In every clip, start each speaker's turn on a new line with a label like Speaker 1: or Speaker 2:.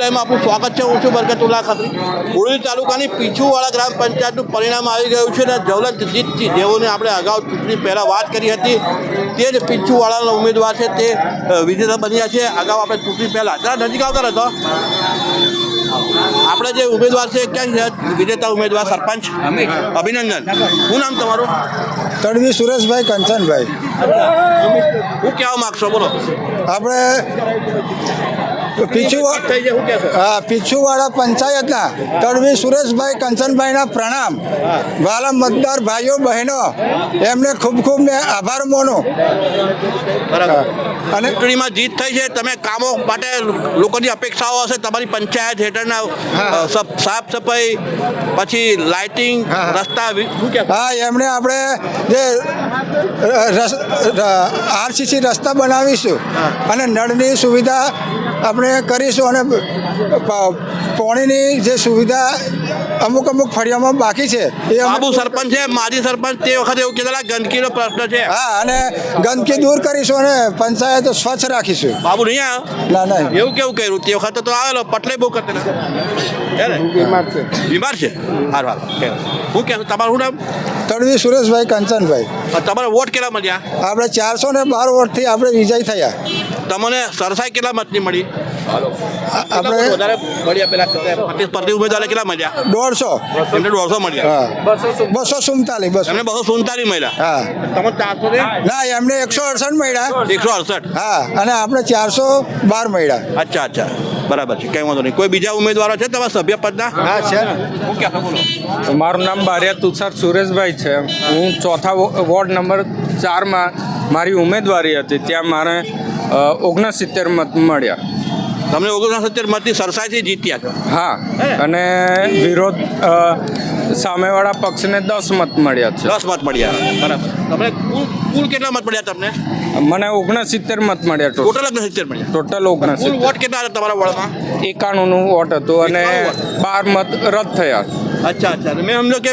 Speaker 1: એમાં આપનું સ્વાગત છે. હું છું બરકતુલ્લા ખત્રી. ઉડી તાલુકાની પીછુવાળા ગ્રામ પંચાયતનું પરિણામ આવી ગયું છે અને જવલત જીતથી જેઓને આપણે અગાઉ ચૂંટણી પહેલાં વાત કરી હતી તે જ પીછુવાળાના ઉમેદવાર છે. તે વિજેતા બન્યા છે. અગાઉ આપણે ચૂંટણી પહેલાં જરા નજીક આવતા રહેતો. આપણે જે ઉમેદવાર છે ક્યાં છે? વિજેતા ઉમેદવાર સરપંચ? અભિનંદન. શું નામ તમારું?
Speaker 2: તડવી સુરેશભાઈ કંચનભાઈ.
Speaker 1: હું કહેવા માગશો? બોલો.
Speaker 2: આપણે પીછુ
Speaker 1: થઈ છે શું કહેશો
Speaker 2: હા પીછુવાળા પંચાયતના તડવી સુરેશભાઈ કંચનભાઈના પ્રણામ. વાલા મતદાર ભાઈઓ બહેનો એમને ખૂબ ખૂબ મેં આભાર મોનો. અને
Speaker 1: ચૂંટણીમાં જીત થઈ છે તમે કામો માટે લોકોની અપેક્ષાઓ હશે તમારી પંચાયત હેઠળના સાફ સફાઈ પછી લાઇટિંગ. રસ્તા
Speaker 2: હા એમણે આપણે જે આરસીસી રસ્તા બનાવીશું અને નળની સુવિધા આપણે કરીશું અને પાણીની જે સુવિધા અમુક અમુક ફળિયામાં બાકી છે એ
Speaker 1: બાબુ સરપંચ છે માજી સરપંચ તે વખતે એવું કીધેલા ગંદકીનો પ્રશ્ન છે.
Speaker 2: હા અને ગંદકી દૂર કરીશું અને પંચાયત સ્વચ્છ રાખીશું.
Speaker 1: બાબુ નહીં
Speaker 2: ના ના.
Speaker 1: એવું કેવું કર્યું? તે વખતે તો આવેલો પટલે બહુ કરતા
Speaker 2: બીમાર છે.
Speaker 1: બીમાર છે? હાર હાર. હું કે તમારું નામ?
Speaker 2: તડવી સુરેશભાઈ કંચનભાઈ.
Speaker 1: તમારા વોટ કેટલા મળ્યા?
Speaker 2: આપણે ચારસો ને બાર વોટથી આપણે વિજય થયા.
Speaker 1: તમને સરસાઈ કેટલા મતની મળી?
Speaker 2: આપણે
Speaker 1: વધારે મળ્યા પેલા પ્રતિ ઉમેદવારે કેટલા મળ્યા?
Speaker 2: દોઢસો.
Speaker 1: એમને દોઢસો મળ્યા.
Speaker 2: બસો સુમતાલીસ બસો.
Speaker 1: એમને બસો સુડતાલીસ મળ્યા.
Speaker 2: હા.
Speaker 1: તમે ચારસો ના?
Speaker 2: એમને એકસો અડસઠ મળ્યા.
Speaker 1: એકસો અડસઠ.
Speaker 2: હા અને આપણે ચારસો બાર મળ્યા.
Speaker 1: અચ્છા અચ્છા. બરાબર છે કઈ વાંધો નહીં. કોઈ બીજા ઉમેદવારો છે તમારા સભ્ય પદના?
Speaker 2: હા છે. ને
Speaker 3: મારું નામ બારિયા તુષાર સુરેશભાઈ છે. હું ચોથા વો- વોર્ડ નંબર ચારમાં મારી ઉમેદવારી હતી ત્યાં મારે ઓગણસિત્તેર મત મળ્યા.
Speaker 1: તમને ઓગણસિત્તેર મતની સરસાઈથી જીત્યા છો?
Speaker 3: હા અને વિરોધ સામેવાળા પક્ષને દસ મત મળ્યા છે.
Speaker 1: દસ મત મળ્યા. બરાબર. તમને કુલ કેટલા મત મળ્યા તમને?
Speaker 3: મને ઓગણસિત્તેર મત મળ્યા ટોટલ.
Speaker 1: ઓગણસિત્તેર મળ્યા.
Speaker 3: ટોટલ ઓગણસિત્તેર.
Speaker 1: વોટ કેટલા હતા તમારા વોર્ડમાં?
Speaker 3: એકાણુંનું વોટ હતું અને બાર મત રદ થયા.
Speaker 1: અચ્છા અચ્છા. મેં સમજો કે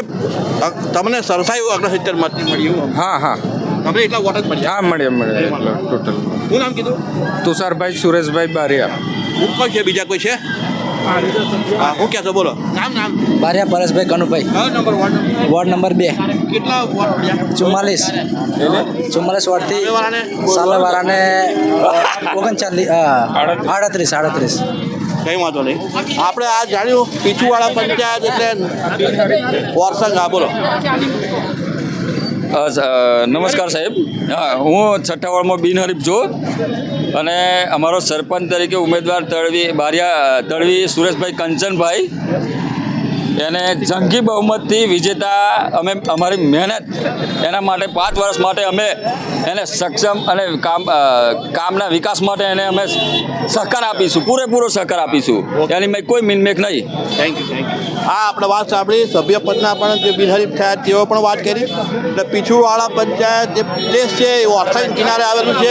Speaker 1: તમને સરસાઈ ઓગણસિત્તેર મત મળ્યું
Speaker 3: હા હા.
Speaker 1: તમને એટલા વોટ જ મળ્યા?
Speaker 3: હા મળ્યા મળ્યા ટોટલ
Speaker 1: શું નામ કીધું?
Speaker 3: તુષારભાઈ સુરેશભાઈ બારિયા.
Speaker 1: હું કોઈ છે બીજા કોઈ છે? હા હું ક્યાં છો? બોલો. નામ નામ.
Speaker 4: બારિયા પરેશભાઈ કનુભાઈ.
Speaker 1: કયો number ward number?
Speaker 4: Ward number બે.
Speaker 1: કેટલા વોટ મળ્યા
Speaker 4: ચુમ્માલીસ. ચુમ્માલીસ વોર્ડથી
Speaker 1: સામેવાળાને?
Speaker 4: સામેવાળાને ઓગણચાલીસ આડત્રીસ. આડત્રીસ
Speaker 1: કઈ વાંધો નહીં. આપણે આ જાણ્યું પીછુવાળા પંચાયત એટલે વોરસંગ બોલો.
Speaker 5: નમસ્કાર સાહેબ. હા, હું છઠ્ઠા વાર્ડમાં બિનહરીફ છું અને અમારો સરપંચ તરીકે ઉમેદવાર તળવી, બારિયા, તળવી સુરેશભાઈ કંચનભાઈ એને જંગી બહુમતથી વિજેતા અમે અમારી મહેનત એના માટે પાંચ વર્ષ માટે અમે એને સક્ષમ અને કામ કામના વિકાસ માટે એને અમે સહકાર આપીશું, પૂરેપૂરો સહકાર આપીશું. એની મેં કોઈ મિનમેક નહીં.
Speaker 1: થેન્ક યુ હા, આપણે વાત સાંભળી. સભ્ય પદના પણ જે બિનહરીફ થયા તેઓ પણ વાત કરી. એટલે પીછુવાળા પંચાયત જે પ્લેસ છે, એ ઓરસાઈન કિનારે આવેલું છે.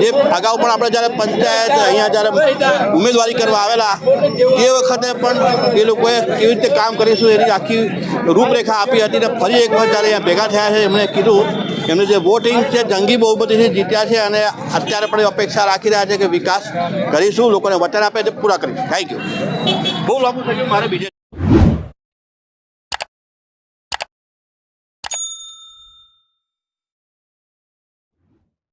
Speaker 1: જે અગાઉ પણ આપણે જ્યારે પંચાયત અહીંયા જ્યારે ઉમેદવારી કરવા આવેલા, એ વખતે પણ એ લોકોએ કેવી રીતે કામ કરીશું એની આખી રૂપરેખા આપી હતી ને ફરી એક વખત જ્યારે અહીંયા ભેગા થયા છે, એમણે કીધું, એમનું જે વોટિંગ છે, જંગી બહુમતીથી જીત્યા છે અને અત્યારે પણ એ અપેક્ષા રાખી રહ્યા છે કે વિકાસ કરીશું, લોકોને વચન આપે તે પૂરા કરીશું. થેન્ક યુ બહુ લાંબુ થઈ ગયું મારે બીજે